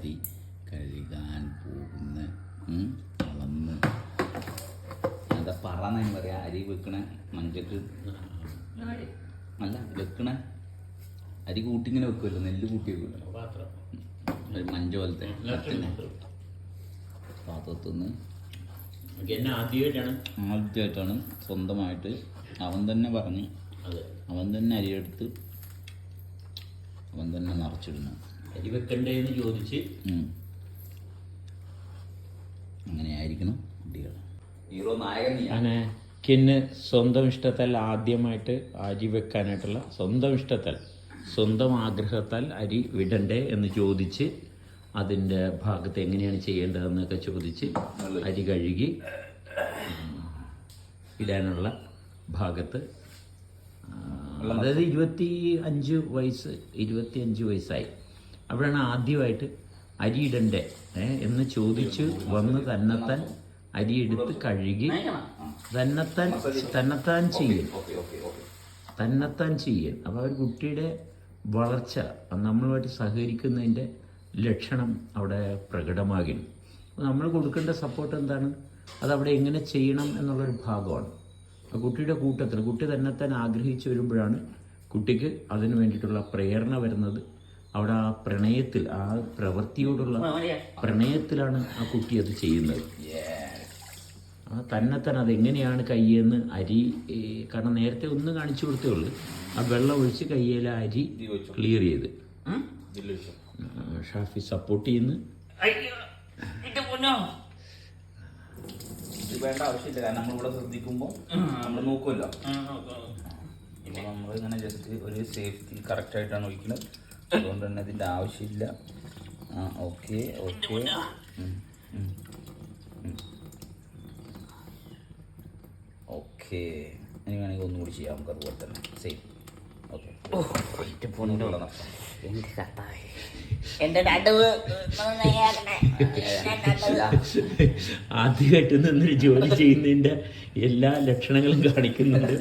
അരി കഴുകാൻ പോകുന്ന. അളന്ന്. എന്താ പറന്ന് പറയാ? അരി വെക്കണ മഞ്ചക്ക് അല്ല വെക്കണ അരി കൂട്ടിങ്ങനെ വെക്കുമല്ലോ നെല്ല് കൂട്ടി വെക്കുമല്ലോ മഞ്ച പോലത്തെ പാത്രത്തുനിന്ന് എന്നെ ആദ്യമായിട്ടാണ്. ആദ്യമായിട്ടാണ് സ്വന്തമായിട്ട് അവൻ തന്നെ പറഞ്ഞ് അവൻ തന്നെ അരിയെടുത്ത് അവൻ തന്നെ നിറച്ചിടുന്നു അരി വെക്കണ്ടേ എന്ന് ചോദിച്ച് അങ്ങനെ അങ്ങനെയായിരിക്കണം കുട്ടികൾ. ഹീറോ നായകൻ നീ അങ്ങനെ കിന്ന് സ്വന്തം ഇഷ്ടത്താൽ ആദ്യമായിട്ട് അരി വെക്കാനായിട്ടുള്ള സ്വന്തം ഇഷ്ടത്താൽ സ്വന്തം ആഗ്രഹത്താൽ അരി വിടണ്ടേ എന്ന് ചോദിച്ച് അതിന്റെ ഭാഗത്ത് എങ്ങനെയാണ് ചെയ്യേണ്ടതെന്നൊക്കെ ചോദിച്ച് അരി കഴുകി ഇടാനുള്ള ഭാഗത്ത് അതായത് ഇരുപത്തി അഞ്ച് വയസ്സ് ഇരുപത്തി അഞ്ച് വയസ്സായി. അവിടെയാണ് ആദ്യമായിട്ട് അരിയിടണ്ടേ? എന്ന് ചോദിച്ച് വന്ന് തന്നെത്താൻ അരി എടുത്ത് കഴുകി തന്നെത്താൻ തന്നെത്താൻ ചെയ്യും തന്നെത്താൻ ചെയ്യൽ. അപ്പോൾ ഒരു കുട്ടിയുടെ വളർച്ച നമ്മളുമായിട്ട് സഹകരിക്കുന്നതിന്റെ ലക്ഷണം അവിടെ പ്രകടമാകുന്നു. നമ്മൾ കൊടുക്കേണ്ട സപ്പോർട്ട് എന്താണ്? അതവിടെ എങ്ങനെ ചെയ്യണം എന്നുള്ളൊരു ഭാഗമാണ്. കുട്ടിയുടെ കൂട്ടത്തിൽ കുട്ടി തന്നെത്താൻ ആഗ്രഹിച്ചു വരുമ്പോഴാണ് കുട്ടിക്ക് അതിന് വേണ്ടിയിട്ടുള്ള പ്രേരണ വരുന്നത്. അവിടെ ആ പ്രണയത്തിൽ ആ പ്രവൃത്തിയോടുള്ള പ്രണയത്തിലാണ് ആ കുട്ടി അത് ചെയ്യുന്നത്. ആ തന്നെ അതെങ്ങനെയാണ് കയ്യെന്ന് അരി കാരണം നേരത്തെ ഒന്ന് കാണിച്ചു കൊടുത്തേ ഉള്ളൂ. ആ വെള്ളം ഒഴിച്ച് കയ്യിലെ അരി ക്ലിയർ ചെയ്ത്. ഷാഫി സപ്പോർട്ട് ചെയ്യുന്നു. ഇത് വേണ്ട ആവശ്യമില്ല കാരണം നമ്മളിവിടെ ശ്രദ്ധിക്കുമ്പോൾ നമ്മൾ നോക്കുമല്ലോ നമ്മൾ ഇങ്ങനെ ജസ്റ്റ് ഒരു സേഫ്റ്റി കറക്റ്റ് ആയിട്ടാണ് ഒഴിക്കുന്നത് അതുകൊണ്ട് തന്നെ ഇതിന്റെ ആവശ്യമില്ല ആ ഓക്കെ ഓക്കെ ഓക്കെ ഇനി വേണമെങ്കിൽ ഒന്നുകൂടി ചെയ്യാം നമുക്ക് അതുപോലെ തന്നെ സെയിം ഓക്കെ എന്റെ ആദ്യമായിട്ട് നിന്നൊരു ജോലി ചെയ്യുന്നതിന്റെ എല്ലാ ലക്ഷണങ്ങളും കാണിക്കുന്നുണ്ട്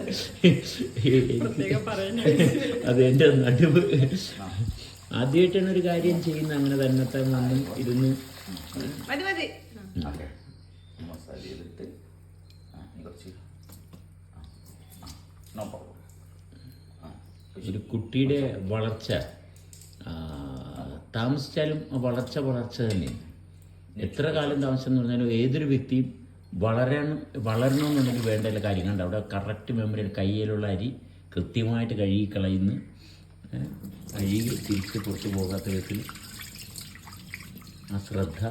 അത് എന്റെ നടുവ് ആദ്യമായിട്ടാണ് ഒരു കാര്യം ചെയ്യുന്ന അങ്ങനെ തന്നെ വന്ന് ഇരുന്ന്. മതി മതി. മസാല കുറച്ച് ഒരു കുട്ടിയുടെ വളർച്ച ആ, താമസിച്ചാലും വളർച്ച വളർച്ച തന്നെയാണ്. എത്ര കാലം താമസം എന്ന് പറഞ്ഞാലും ഏതൊരു വ്യക്തിയും വളരണം വളരണമെന്നുണ്ടെങ്കിൽ വേണ്ട എല്ലാ കാര്യങ്ങളുണ്ട്. അവിടെ കറക്റ്റ് മെമ്മറി കയ്യിലുള്ള അരി കൃത്യമായിട്ട് കഴുകി കളയുന്നു. ഏ, കഴുകി തിരിച്ച് പുറത്തു പോകാത്ത വിധത്തിൽ ആ ശ്രദ്ധ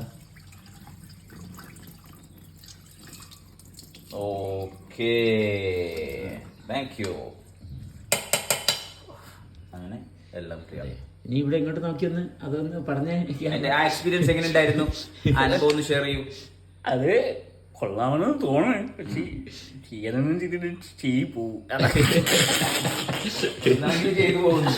ഓക്കേ. താങ്ക് യു അങ്ങനെ എല്ലാം ക്ലിയർ ഇനി ഇവിടെ ഇങ്ങോട്ട് നോക്കിയൊന്ന് അതൊന്ന് പറഞ്ഞേ. ആ എക്സ്പീരിയൻസ് എങ്ങനെ ഉണ്ടായിരുന്നു? അനുഭവം ഒന്ന് ഷെയർ ചെയ്യൂ. അത് കൊള്ളാമെന്ന് തോന്നണേ പക്ഷേ ചെയ്യണമെന്ന് ചെയ്തിട്ട് ചെയ്യി പോവും. എന്നാലും ചെയ്തു പോകുന്നു